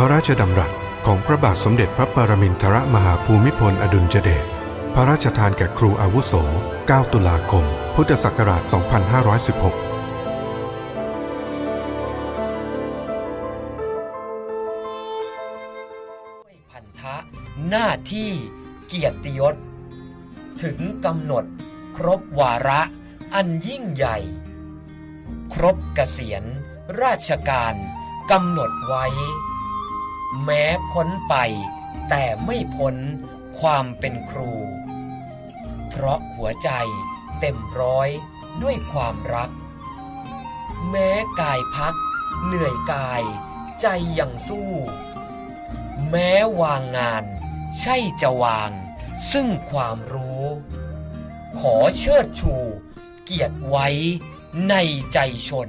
ระราชดำรัสของพระบาทสมเด็จพระปรมินทรมหาภูมิพลอดุลยเดช พระราชทานแก่ครูอาวุโส 9 ตุลาคม พุทธศักราช 2516ด้พันธะหน้าที่เกียรติยศ ถึงกำหนดครบวาระอันยิ่งใหญ่ ครบเกษียณราชการกำหนดไว้ แม้พ้นไป แต่ไม่พ้นความเป็นครู เพราะหัวใจเต็มร้อยด้วยความรัก แม้กายพัก เหนื่อยกายใจยังสู้ แม้วางงาน ใช่จะวาง ซึ่งความรู้ ขอเชิดชู เกียรติไว้ในใจชน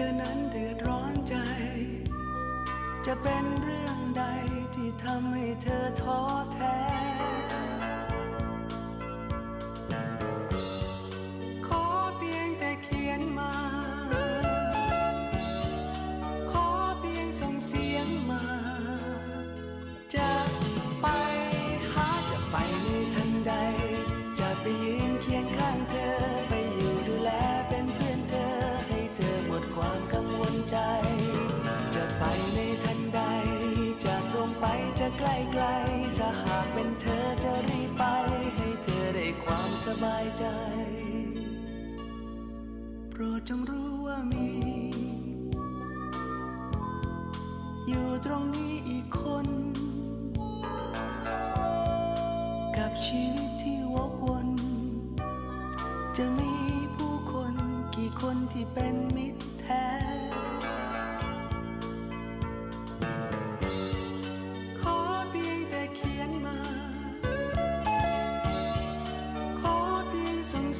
ธอนั้นเดือดร้อนใจ จะเป็นเรื่องใดที่ทำให้เธอท้อ ใจ โปรดจงรู้ว่ามี อยู่ตรงนี้อีกคน กับชีวิตที่วกวน จะมีผู้คนกี่คนที่เป็นมิตรแท้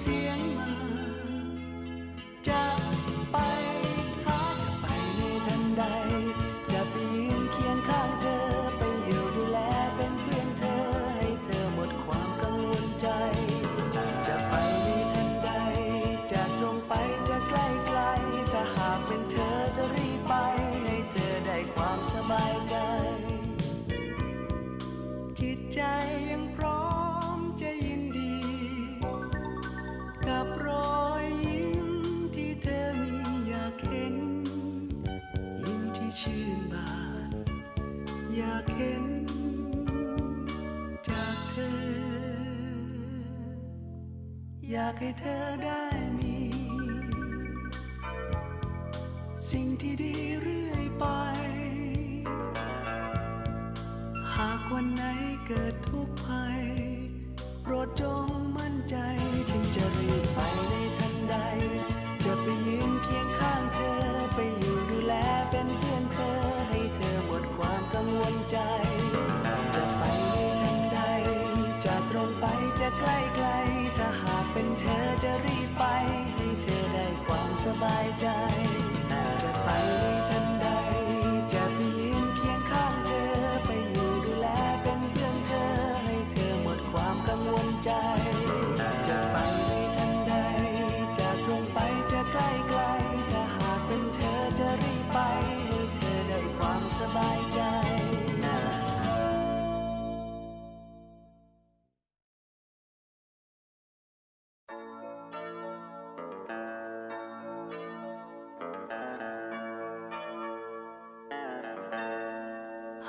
เสียงากให้เธอได้มี สิ่งที่ดีเรื่อยไป หากวันไหนเกิดทุกข์ภัย โปรดจงมั่นใจฉันจะรีบไป survived.